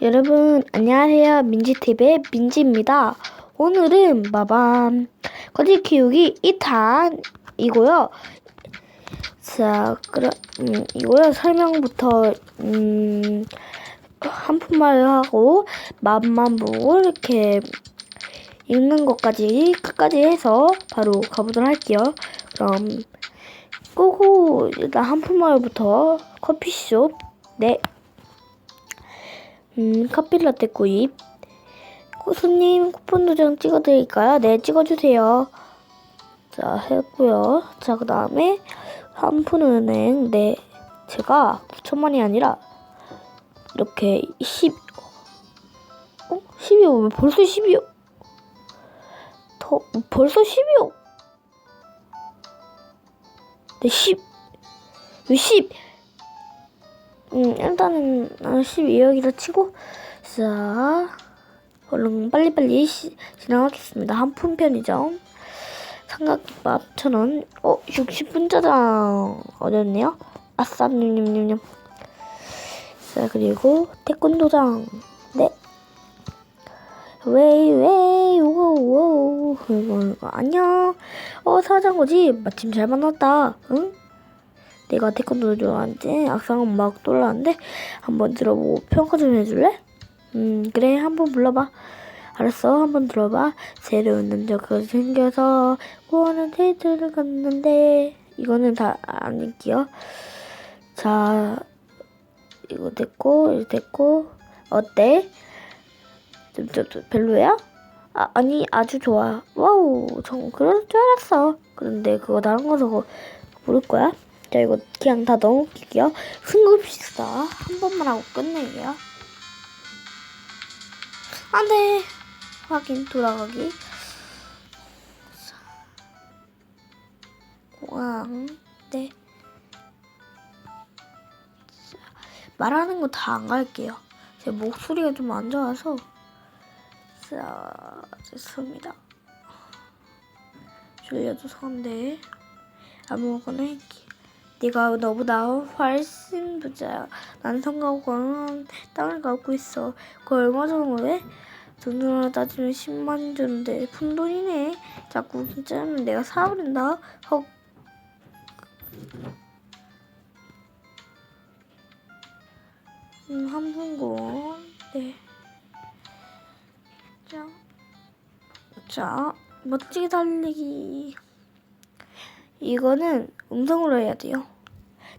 여러분 안녕하세요. 민지TV의 민지입니다. 오늘은 마밤 거지 키우기 2탄이고요. 자 그럼 음, 이거요. 설명부터 음, 한 푼말 하고 맛만 보고 이렇게 읽는 것까지 끝까지 해서 바로 가보도록 할게요. 그럼 꼬고! 일단 한 푼말부터 커피숍. 네 음, 카필라떼 구입. 어, 손님 쿠폰 도장 찍어드릴까요? 네, 찍어주세요. 자, 했고요. 자, 그 다음에 한푼은행. 네, 제가 9천만이 아니라 이렇게 10, 어? 12요? 왜 벌써 12요? 더, 벌써 12요? 네, 10. 왜 10? 음, 일단은 12억이라 치고 자 얼른 빨리빨리 시, 진행하겠습니다. 한푼 편의점 삼각김밥 천원. 어 60분 짜장 어렵네요. 아싸 냠냠냠냠. 자 그리고 태권도장. 네. 웨이 웨이 오오 이거 이거. 안녕. 어 사장거지 마침 잘 만났다. 응? 내가 태권도를 좋아하는지 악상은 막 놀라는데 한번 들어보고 평가 좀 해줄래? 음 그래 한번 불러봐 알았어 한번 들어봐 새로운 남자가 생겨서 원하는 데이트를 갔는데 이거는 다 안 읽게요 자 이거 됐고 이거 됐고 어때? 좀, 좀, 좀 별로야? 아, 아니 아주 좋아 와우 정 그럴 줄 알았어 그런데 그거 다른 거서 모를 거야? 자 이거 그냥 다 넣어놓을게요. 승급시다 한 번만 하고 끝낼게요. 안돼 확인 돌아가기. 왕 네. 자, 말하는 거 다 안 갈게요. 제 목소리가 좀 안 좋아서 자 됐습니다. 졸려도 상대 아무거나 할게. 네가 너보다 훨씬 부자야. 난 성가고 땅을 갖고 있어. 그 얼마 전에 돈으로 따지면 10만 주는데 푼돈이네. 자꾸 진짜면 내가 사버린다. 헉. 음, 한분권 네. 자, 자, 멋지게 달리기. 이거는 음성으로 해야 돼요.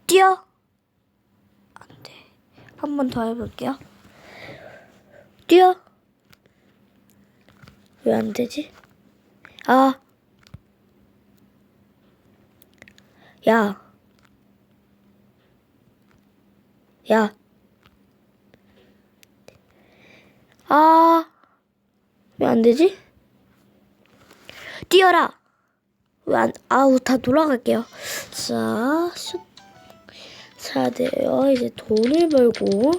뛰어! 안 돼. 한 번 더 해볼게요. 뛰어! 왜 안 되지? 아. 야. 야. 아. 왜 안 되지? 뛰어라! 왜 안, 아우, 다 돌아갈게요. 자, 슛. 사야 돼요. 이제 돈을 벌고.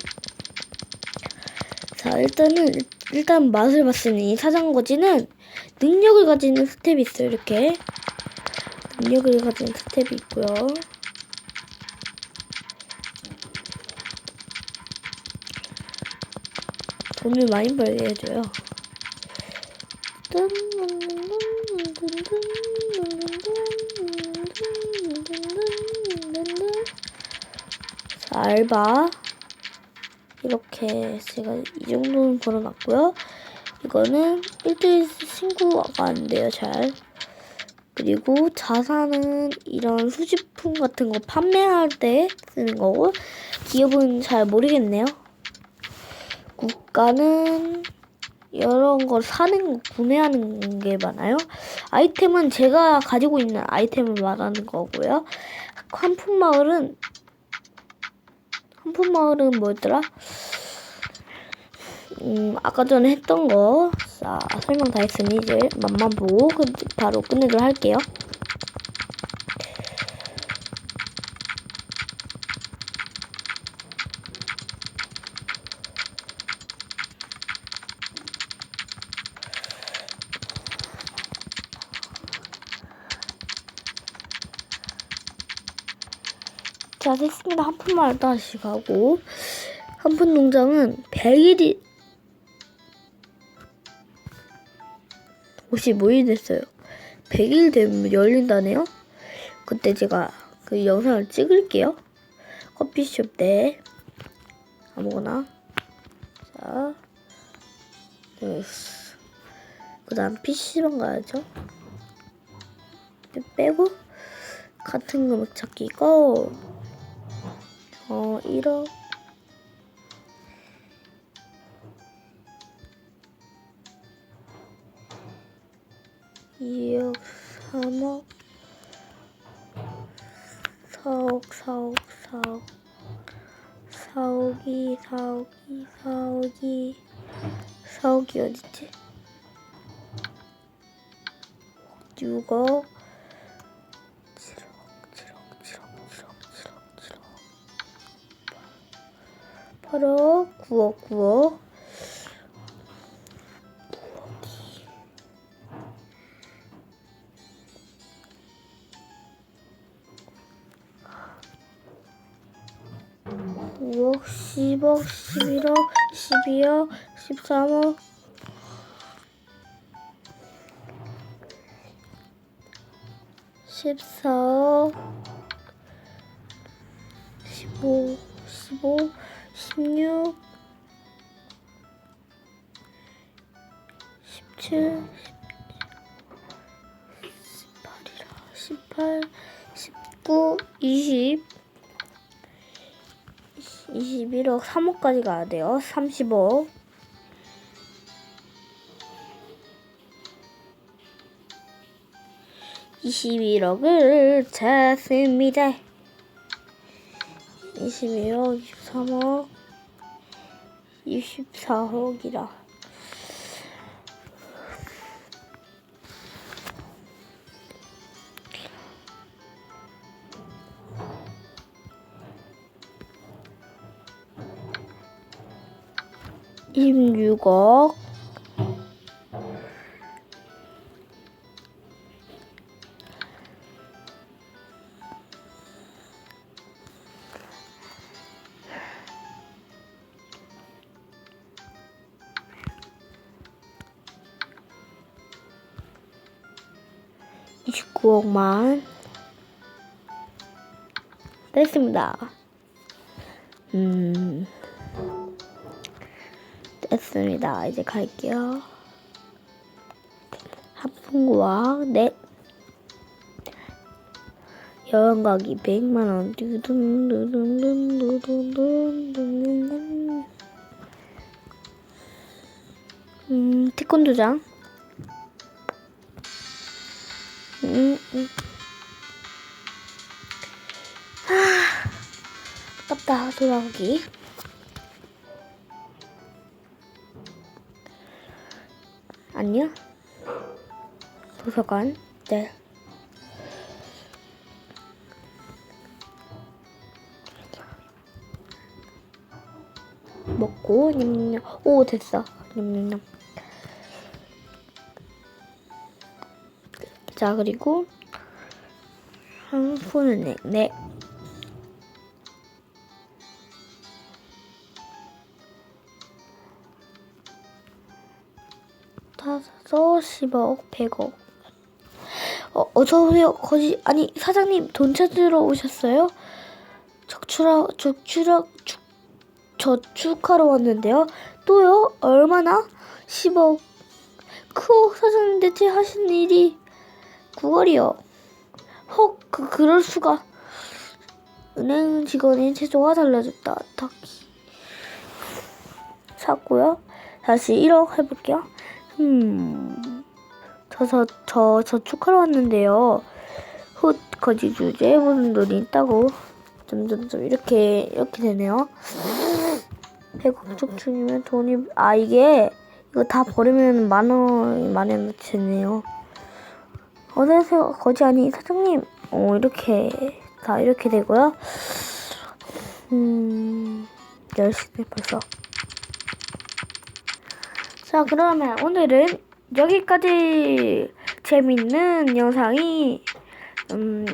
자, 일단은, 일단 맛을 봤으니 사장거지는 능력을 가지는 스텝이 있어요. 이렇게. 능력을 가지는 스텝이 있고요. 돈을 많이 벌게 해줘요. 자, 알바. 이렇게 제가 이 정도는 벌어놨고요. 이거는 1대1 신고가 안 돼요, 잘. 그리고 자산은 이런 수집품 같은 거 판매할 때 쓰는 거고, 기업은 잘 모르겠네요. 국가는 이런 걸 사는 거 구매하는 게 많아요. 아이템은 제가 가지고 있는 아이템을 말하는 거고요. 한푼 마을은 한푼 마을은 뭐였더라? 음 아까 전에 했던 거 자, 설명 다 했으니 이제 맛만 보고 바로 끝내도록 할게요. 자, 됐습니다. 한 푼만 다시 가고. 한 푼 농장은 100일이 55일 됐어요. 100일 되면 열린다네요. 그때 제가 그 영상을 찍을게요. 커피숍 때 아무거나 자 예스. 그 다음 PC방 가야죠. 빼고 같은 금액 찾기 고. 어 1억 이억 3억 4억 4억 4억 4억이 4억이 4억이. 4억이 어딨지? 6억 7억 8억 9억 9억 오억 10억, 11억, 12억, 13억, 14억, 15, 15, 16, 17, 18이라 18, 19, 20 21억 3억까지 가야 돼요. 30억. (21억을) 찾습니다. 21억, 23억, 24억이라. (26억) (29억만) 됐습니다 음 됐습니다. 이제 갈게요. 하풍구와 넷. 여행 가기 100만 원. 두둥두둥두둥두둥두둥. 음, 태권도장. 아, 아깝다. 돌아오기. 안녕. 도서관. 네. 먹고 냠냠. 오 됐어. 냠냠냠. 자 그리고 한 푼을 내. 네. 다섯, 10억, 100억. 어, 어서오세요. 거지, 아니, 사장님, 돈 찾으러 오셨어요? 적출하, 적출하, 축, 저축하러 왔는데요. 또요? 얼마나? 10억. 크오, 사장님 대체 하신 일이 9월이요. 헉, 그, 그럴 수가. 은행 직원이 최저가 달라졌다. 딱히. 샀고요. 다시 1억 해볼게요. 음, 저, 저, 저, 저축하러 왔는데요. 훗, 거지 주제 해보는 돈이 있다고. 점점점 이렇게, 이렇게 되네요. 100억 저축이면 돈이, 아, 이게, 이거 다 버리면 만 원, 만 원어치 되네요. 어서오세요. 거지 아니, 사장님. 어, 이렇게, 다 이렇게 되고요. 음, 10시네 벌써. 자, 그러면 오늘은 여기까지 재밌는 영상이, 음,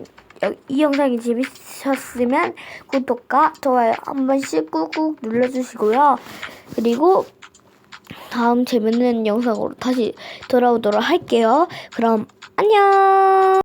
여- 이 영상이 재밌, 좋아하셨으면 구독과 좋아요 한 번씩 꾹꾹 눌러주시고요. 그리고 다음 재밌는 영상으로 다시 돌아오도록 할게요. 그럼 안녕.